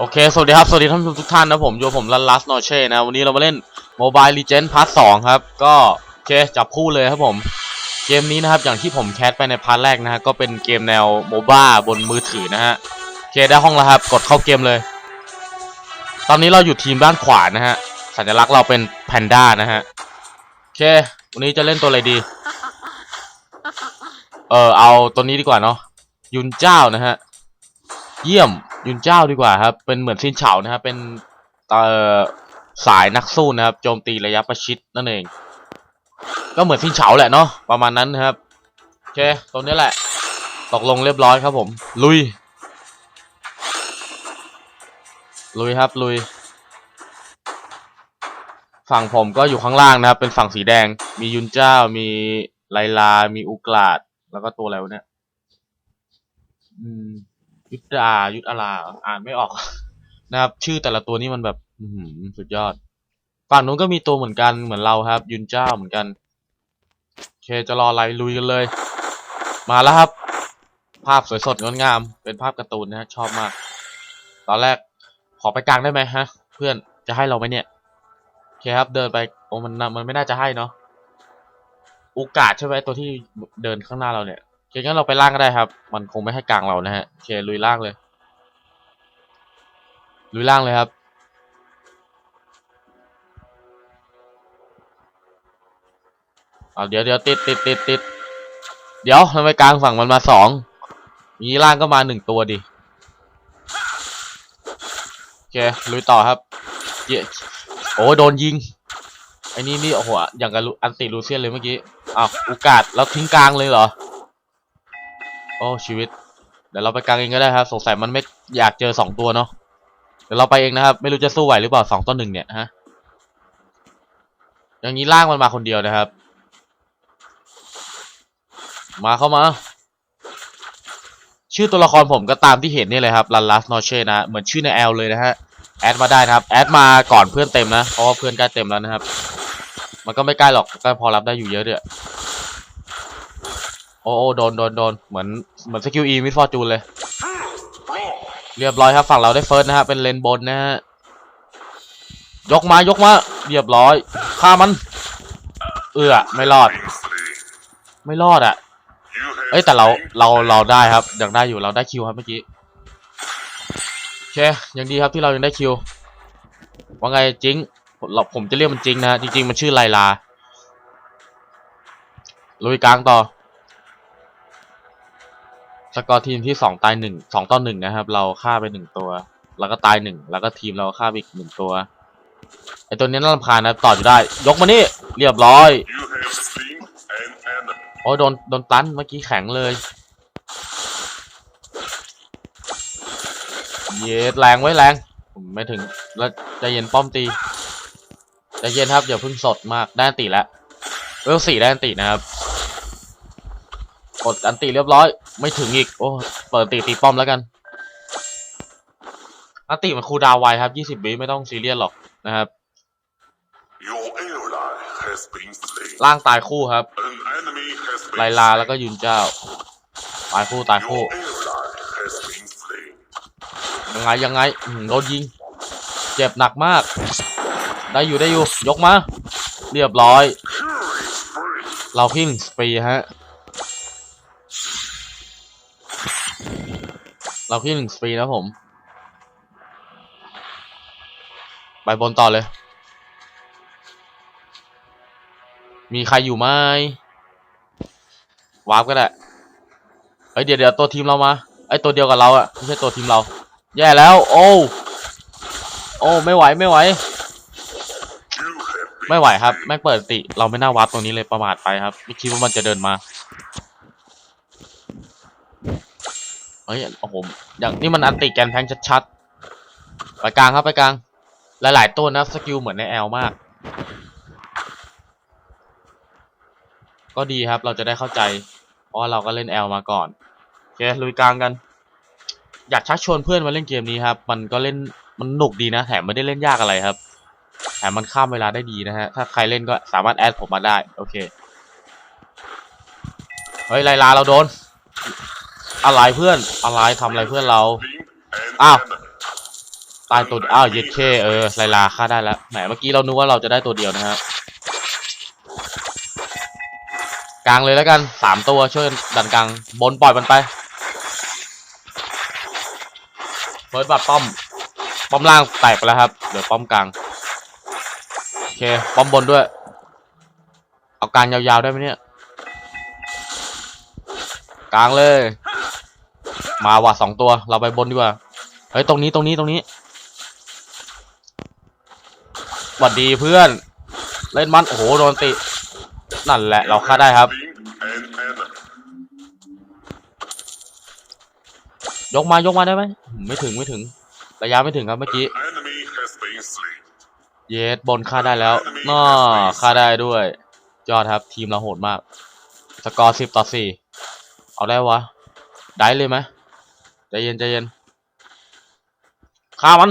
โอเค สวัสดีครับ สวัสดีท่านผู้ชมทุกท่านนะผมอยู่กับผมลันลัสนอเช่นะ วันนี้เรามาเล่น Mobile Legends Part 2 ครับ ก็โอเคจับคู่เลยครับผม เกมนี้นะครับ อย่างที่ผมแคสไปในพาร์ทแรกนะฮะ ก็เป็นเกมแนวโมบ้าบนมือถือนะฮะ โอเค ได้ห้องแล้วครับ กดเข้าเกมเลย ตอนนี้เราอยู่ทีมด้านขวานะฮะ สัญลักษณ์เราเป็นแพนด้านะฮะ โอเค วันนี้จะเล่นตัวอะไรดี เออเอาตัวนี้ดีกว่าเนาะ ยุนเจ้านะฮะ เยี่ยม ยุนเจ้าดีกว่าครับ เป็นเหมือนซินเฉานะครับ เป็นเอ่อสายนักสู้นะครับ โจมตีระยะประชิดนั่นเอง ก็เหมือนซินเฉาแหละเนาะ ประมาณนั้นนะครับโอเคตรงนี้แหละ ตกลงเรียบร้อยครับผม ลุย ลุยครับ ลุย ฝั่งผมก็อยู่ข้างล่างนะครับ เป็นฝั่งสีแดง มียุนเจ้า มีไลลา มีอุกลาด แล้วก็ตัวอะไรวะเนี่ย อืม ยุทธายุทธอาราอ่านไม่ออก นะครับ ชื่อแต่ละตัวนี่มันแบบอืสุดยอด ฝั่งนู้นก็มีตัวเหมือนกันเหมือนเราครับ ยุนเจ้าเหมือนกันเคจะรออะไรลุยกันเลย มาแล้วครับ ภาพสวยสดงดงาม เป็นภาพการ์ตูนนะฮะชอบมาก ตอนแรกขอไปกลางได้ไหมฮะ เพื่อนจะให้เราไหมเนี่ยโอเคครับ เดินไปโอ้มันมันไม่น่าจะให้เนาะโอกาสใช่ไหมตัวที่เดินข้างหน้าเราเนี่ย เคงั้นเราไปล่างก็ได้ครับ มันคงไม่ให้กลางเรานะฮะโอเคลุยล่างเลย ลุยล่างเลยครับเอาเดี๋ยวเดี๋ยวติดติดติดติดเดี๋ยวทำไมกลางฝั่งมันมาสองมีล่างก็มาหนึ่งตัวดิโอเคลุยต่อครับเยโอ้โดนยิงไอ้นี่นี่โอ้โหอย่างกับอันติลูเซียนเลยเมื่อกี้อ้าวโอกาสแล้วทิ้งกลางเลยเหรอ โอ้ชีวิต เดี๋ยวเราไปกลางเองก็ได้ครับ สงสัยมันไม่อยากเจอสองตัวเนาะ เดี๋ยวเราไปเองนะครับ ไม่รู้จะสู้ไหวหรือเปล่าสองต่อหนึ่งเนี่ยฮะ อย่างนี้ล่างมันมาคนเดียวนะครับ มาเข้ามา ชื่อตัวละครผมก็ตามที่เห็นนี่เลยครับลันลัสนอเช่นะ เหมือนชื่อในแอลเลยนะฮะ แอดมาได้นะครับ แอดมาก่อนเพื่อนเต็มนะ เพราะว่าเพื่อนใกล้เต็มแล้วนะครับ มันก็ไม่ใกล้หรอก ก็พอรับได้อยู่เยอะเด้อ อ้โอ้โดนโดนโดนเหมือนเหมือนสกิลอีมิสฟอร์จูนเลย เรียบร้อยครับฝั่งเราได้เฟิร์สนะฮะเป็นเลนบนนะฮะยกมายกมาเรียบร้อยฆ่ามัน เอื้อไม่รอด ไม่รอดอะเอ้ยแต่เราเราเราได้ครับยังได้อยู่เราได้คิวครับเมื่อกี้โอเคยังดีครับที่เรายังได้คิวว่าไงจริงเราผมจะเรียกมันจริงนะฮะจริงๆมันชื่อไลลาลุยกลางต่อ สกอร์ทีมที่สองตายหนึ่งสองต่อหนึ่งนะครับ เราฆ่าไปหนึ่งตัว แล้วก็ตายหนึ่งแล้วก็ทีมเราฆ่าไปอีกหนึ่งตัวไอตัวนี้น่ารำคาญนะต่ออยู่ได้ ยกมานี่เรียบร้อยโอ้ยโดนโดนตันเมื่อกี้แข็งเลยเย็ดแรงไว้แรงผมไม่ถึงแล้วใจเย็นป้อมตีใจเย็นครับอย่าเพิ่งสดมากได้อันติแล้วเวลสี่ได้อันตินะครับ กดอันติเรียบร้อย ไม่ถึงอีก โอ้ เปิดตีตีป้อมแล้วกัน อันติมันคูลดาวน์ไวครับยี่สิบวิไม่ต้องซีเรียสหรอกนะครับ Your ally has been slain. ล่างตายคู่ครับ An enemy has ไล been ลาแล้วก็ยุนเจ้า ตายคู่ตายคู่ Your ally has been slain. ยังไงยังไงอื้อหือโดนยิง เจ็บหนักมาก ได้อยู่ได้อยู่ ยกมา เรียบร้อย Fury spree. เราพิ้งสปีฮะ เราพิ้หนึ่งสปีนะผม ไปบนต่อเลย มีใครอยู่ไหมวาร์ปก็ได้เฮ้ยเดี๋ยวเดี๋ยวตัวทีมเรามาไอตัวเดียวกับเราอะไม่ใช่ตัวทีมเรา แย่แล้ว โอ้โอ้ไม่ไหวไม่ไหว ไม่ไหวครับแม่งเปิดติ เราไม่น่าวาร์ปตรงนี้เลยประมาทไปครับ ไม่คิดว่ามันจะเดินมา เฮ้ยโอ้โหอย่างนี้มันอันติแกนแพงชัดๆ ไปกลางครับไปกลาง หลายๆตัวนะสกิลเหมือนในแอลมาก ก็ดีครับเราจะได้เข้าใจ เพราะเราก็เล่นแอลมาก่อนโอเคลุยกลางกัน อยากชักชวนเพื่อนมาเล่นเกมนี้ครับ มันก็เล่นมันหนุกดีนะ แถมไม่ได้เล่นยากอะไรครับ แถมมันข้ามเวลาได้ดีนะฮะ ถ้าใครเล่นก็สามารถแอดผมมาได้ โอเค เฮ้ยไลลาเราโดน อะไรเพื่อน อะไรทำอะไรเพื่อนเรา Been an Ow. enemy. ตายตัวอ้าว เย็ดเคเออไลลาฆ่าได้แล้วแหมเมื่อกี้เรานึกว่าเราจะได้ตัวเดียวนะฮะกลางเลยแล้วกันสามตัวช่วยดันกลางบนปล่อยมันไปเบิร์ดบัตป้อม ป้อมล่างแตกไปแล้วครับเดี๋ยวป้อมกลางโอเคป้อมบนด้วย เอากลางยาวๆได้ไหมเนี่ยกลางเลย มาว่ะสองตัว เราไปบนดีกว่า เฮ้ย ตรงนี้ ตรงนี้ ตรงนี้หวัดดีเพื่อน เล่นมัน โอ้โห โดนติ นั่นแหละ เราฆ่าได้ครับ ยกมา ยกมาได้ไหม ไม่ถึง ไม่ถึง ระยะไม่ถึงครับเมื่อกี้ เยสบนฆ่าได้แล้วน่าฆ่าได้ด้วย ยอดครับ ทีมเราโหดมาก สกอร์สิบต่อสี่ เอาได้วะ ได้เลยไหมใจเย็นใจเย็นฆ่ามัน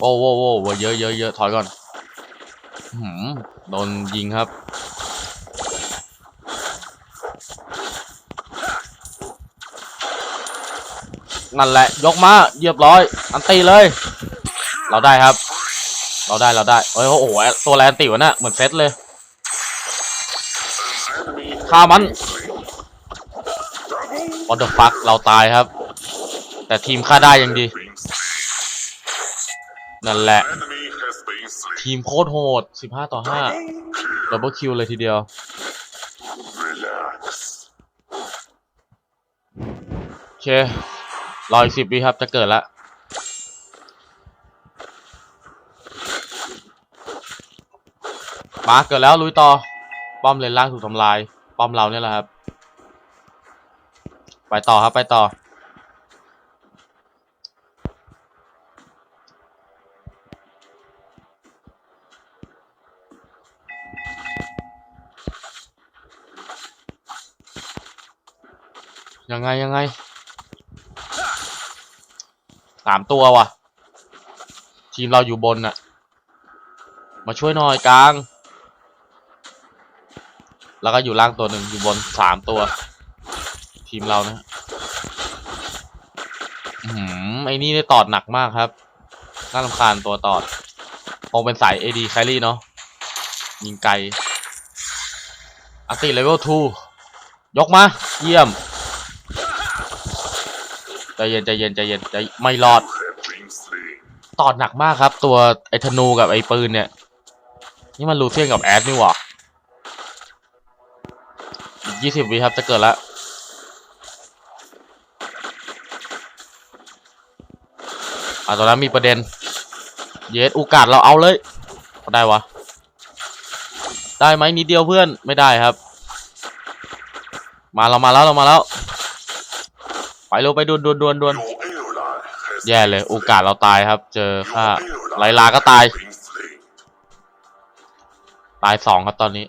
โอ้โหโอ้โหเยอะเยอะเยอะถอยก่อนหืมโดนยิงครับ นั่นแหละ ยกมาเรียบร้อย อันตีเลย เราได้ครับ เราได้เราได้เอ้ยโอ้โหตัวแรนติวะน่ะเหมือนเซตเลย ฆ่ามันวอเตอร์ฟักเราตายครับ แต่ทีมฆ่าได้ยังดี นั่นแหละ ทีมโคตรโหด 15 ต่อ5ดับเบิลคิวเลยทีเดียว โอเค รออีกสิบวิครับ จะเกิดละมาเกิดแล้วลุยต่อป้อมเลนล่างถูกทำลาย ป้อมเราเนี่ยแหละครับ ไปต่อครับไปต่อ ยังไงยังไงสามตัวว่ะ ทีมเราอยู่บนน่ะ มาช่วยหน่อยกลาง แล้วก็อยู่ล่างตัวหนึ่งอยู่บนสามตัว ทีมเรานะอืมไอ้นี่ได้ตอดหนักมากครับ น่ารำคาญตัวตอดคงเป็นสาย AD แครี่เนาะยิงไกลอัติเลเวล2ยกมา เยี่ยมใจเย็นใจเย็นใจเย็นใจไม่รอด ตอดหนักมากครับ ตัวไอ้ธนูกับไอ้ปืนเนี่ย นี่มันลูเซียนกับแอดนี่หว่า ยี่สิบวิครับจะเกิดล้วอะตอนนั้นมีประเด็น เยสโอกาสเราเอาเลย ได้วะ ได้ไหมนิดเดียวเพื่อนไม่ได้ครับ มาเรามาแล้วเรามาแล้ว ไปเร็วไปดวนดวนดวนดวนแย่เลย โอกาสเราตายครับ เจอค่าไลลาก็ตาย ตายสองครับตอนนี้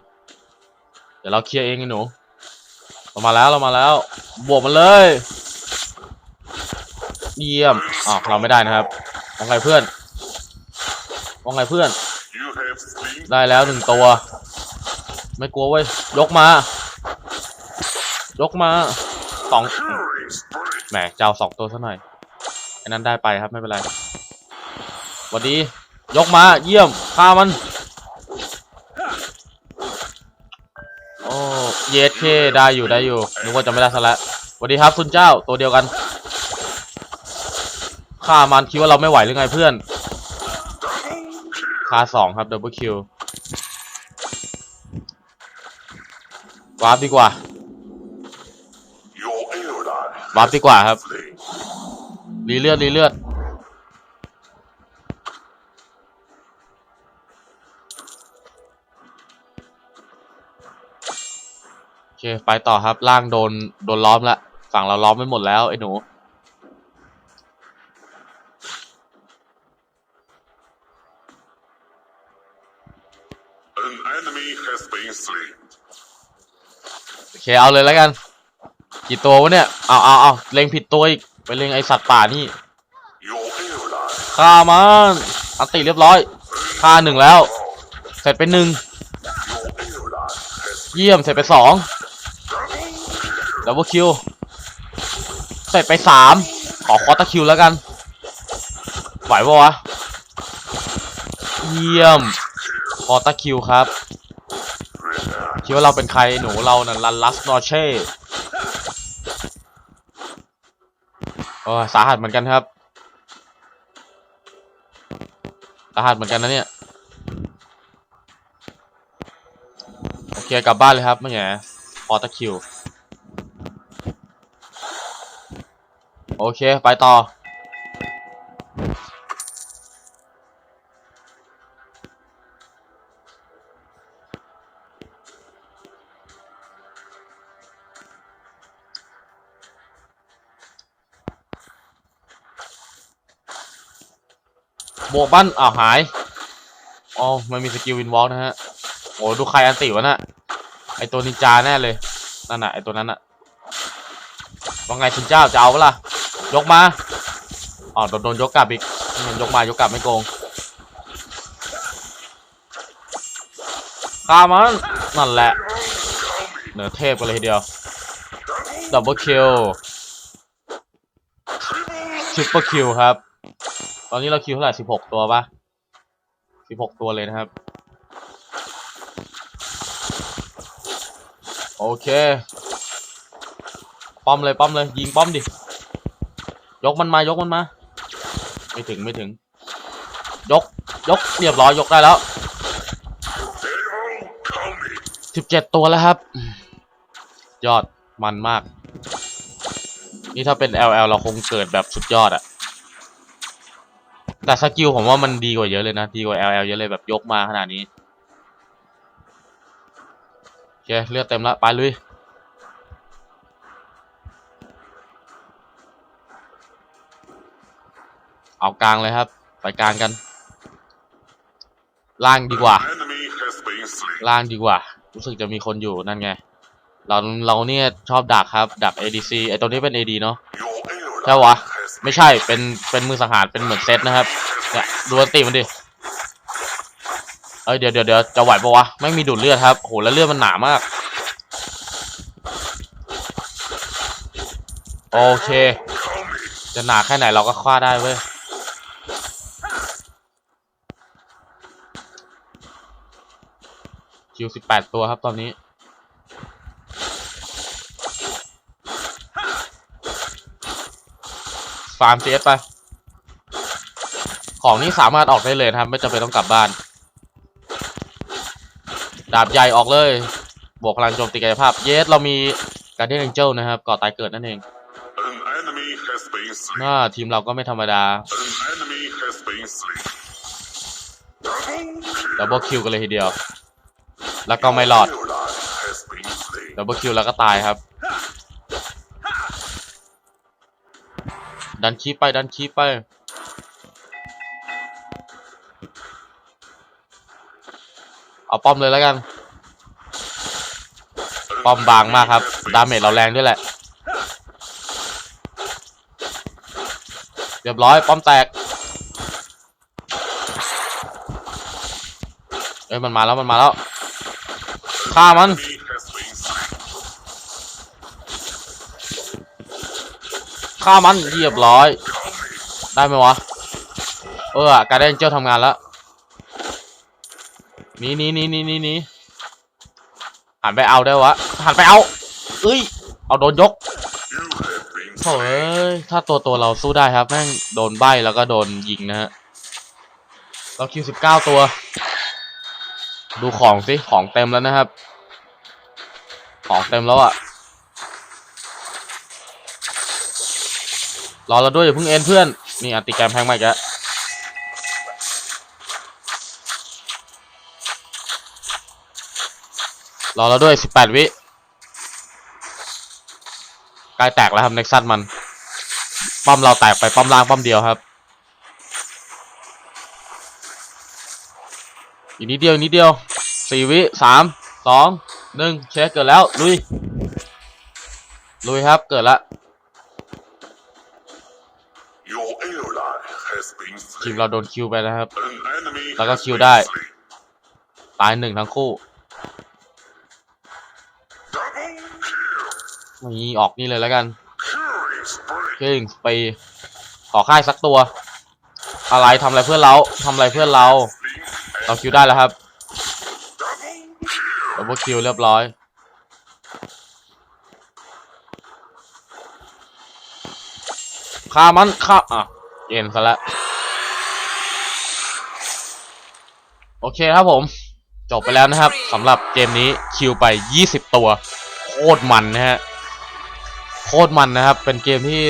เดี๋ยวเราเคลียร์เองไอ้หนู เรามาแล้วเรามาแล้ว บวกมันเลย เยี่ยมอ๋อเราไม่ได้นะครับว่าไงเพื่อนว่าไงเพื่อน ได้แล้วหนึ่งตัว ไม่กลัวเว้ย ยกมา ยกมาสองแหมเจ้าสองตัวซะหน่อยไอ้นั้นได้ไปครับไม่เป็นไรสวัสดี ยกมาเยี่ยมฆ่ามัน เยสเคได้อยู่ได้อยู่นึกว่าจะไม่ได้ซะแล้วสวัสดีครับคุณเจ้าตัวเดียวกันฆ่ามันคิดว่าเราไม่ไหวหรือไงเพื่อนฆ่าสองครับดับเบิลคิววาร์ปดีกว่าวาร์ปดีกว่าครับรีเลือดรีเลือด เคไปต่อครับล่างโดนโดนล้อมละฝั่งเราล้อมไม่หมดแล้วไอ้หนู An enemy has been slain. โอเคเอาเลยแล้วกัน กี่ตัววะเนี่ยเอาเอาเอาเล็งผิดตัวอีกไปเล็งไอสัตว์ป่านี่ Your ally ฆ่ามันอันติเรียบร้อยฆ่าหนึ่งแล้ว เสร็จไปหนึ่ง Your ally has เยี่ยมเสร็จไปสอง ดับเบิลคิวเสร็จไปสามขอคอร์ตคิวแล้วกันไหวปะวะเยี่ยมคอร์ตคิวครับคิดว่าเราเป็นใครหนูเราน่ะลันลัสนอเช่โอ้สาหัสเหมือนกันครับสาหัสเหมือนกันนะเนี่ยโอเคกลับบ้านเลยครับไม่แง่คอร์ตคิว โอเค ไปต่อบวกบ้านอ้าวหาย อ๋อ มันมีสกิลวินวอล์กนะฮะ โอ้ดูใครอันติวะน่ะไอตัวนินจาแน่เลย นั่นน่ะ ไอตัวนั้นน่ะว่าไงคุณเจ้าจะเอาปะล่ะ ยกมาอ๋อโดนโดนยกกลับอีกมันยกมายกกลับไม่โกงฆ่ามันนั่นแหละเหนือเทพกันเลยทีเดียวดับเบิลคิวทริปเปิลคิวครับ ตอนนี้เราคิวเท่าไหร่สิบหกตัวปะสิบหกตัวเลยนะครับ โอเคป้อมเลยป้อมเลยยิงป้อมดิ ยกมันมายกมันมา ไม่ถึงไม่ถึง ยกยกเรียบร้อยยกได้แล้วสิบเจ็ดตัวแล้วครับ ยอดมันมาก นี่ถ้าเป็น LL เราคงเกิดแบบสุดยอดอะแต่สกิลผมว่ามันดีกว่าเยอะเลยนะ ดีกว่า LL เยอะเลยแบบยกมาขนาดนี้โอเคเลือดเต็มแล้วไปลุย เอากลางเลยครับ ไปกลางกัน ล่างดีกว่า ล่างดีกว่า รู้สึกจะมีคนอยู่นั่นไง เราเราเนี่ยชอบดักครับ ดัก ADC ไอตัวนี้เป็น AD เนาะใช่วะ ไม่ใช่ เป็น เป็นมือสังหาร เป็นเหมือนเซตนะครับ เนี่ยดูติมันดิ เอ้ยเดี๋ยวเดี๋ยวเดี๋ยวจะไหวปะวะ ไม่มีดูดเลือดครับ โห แล้วเลือดมันหนามาก โอเค จะหนาแค่ไหนเราก็ฆ่าได้เว้ย คิวสิบแปดตัวครับตอนนี้ ฟาร์มเจสไป ของนี้สามารถออกได้เลยนะครับ ไม่จำเป็นต้องกลับบ้าน ดาบใหญ่ออกเลย บวกพลังโจมตีกายภาพ เยสเรามีการเดียน a งเจ l นะครับก่อตายเกิดนั่นเองน่าทีมเราก็ไม่ธรรมดาดับเบิลคิวกันเลยทีเดียว แล้วก็ไม่รอดดับเบิลคิวแล้วก็ตายครับ ดันคีไปดันคีไป เอาป้อมเลยแล้วกัน ป้อมบางมากครับ ดาเมจเราแรงด้วยแหละ เรียบร้อย ป้อมแตกเอ้ยมันมาแล้วมันมาแล้ว ฆ่ามัน ฆ่ามันเรียบร้อย ได้ไหมวะ เออการได้เจ้าทำงานแล้วนี่นี่นี่นี่นี่นี่หันไปเอาได้วะ หันไปเอา เอ้ย เอาโดนยกโถ่เอ้ย ถ้าตัวตัวเราสู้ได้ครับ แม่งโดนใบแล้วก็โดนยิงนะฮะ เราคิวสิบเก้าตัว ดูของสิของเต็มแล้วนะครับ ของเต็มแล้วอะรอเราด้วยอย่าเพิ่งเอ็นเพื่อนนี่อัติแกรมแพงมากแกแล้วรอเราด้วยสิบแปดวิใกล้แตกแล้วครับเน็กซัสมัน ป้อมเราแตกไปป้อมล่างป้อมเดียวครับ อีกนิดเดียวอีกนิดเดียวสี่วิสามสองหนึ่งเช็คเกิดแล้ว ลุย ลุยครับเกิดละ Your ally has been ทีม slain. เราโดนคิวไปนะครับ An enemy แล้วก็ has คิว been ได้ slain. ตายหนึ่งทั้งคู่ Double kill. นี่ออกนี่เลยแล้วกัน Killing spree. killing spree ขอค่ายสักตัว อะไรทำอะไรเพื่อนเราทำอะไรเพื่อนเรา เราคิวได้แล้วครับดับเบิลคิวเรียบร้อย ฆ่ามันฆ่าอะเย็นซะแล้วโอเคครับผม จบไปแล้วนะครับสำหรับเกมนี้คิวไป 20 ตัว โคตรมันนะฮะ โคตรมันนะครับ เป็นเกมที่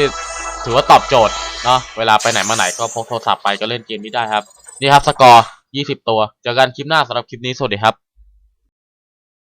ถือว่าตอบโจทย์เนาะเวลาไปไหนมาไหนก็พกโทรศัพท์ไปก็เล่นเกมนี้ได้ครับ นี่ครับสกอร์ 20 ตัว เจอกันคลิปหน้าสำหรับคลิปนี้ สวัสดีครับ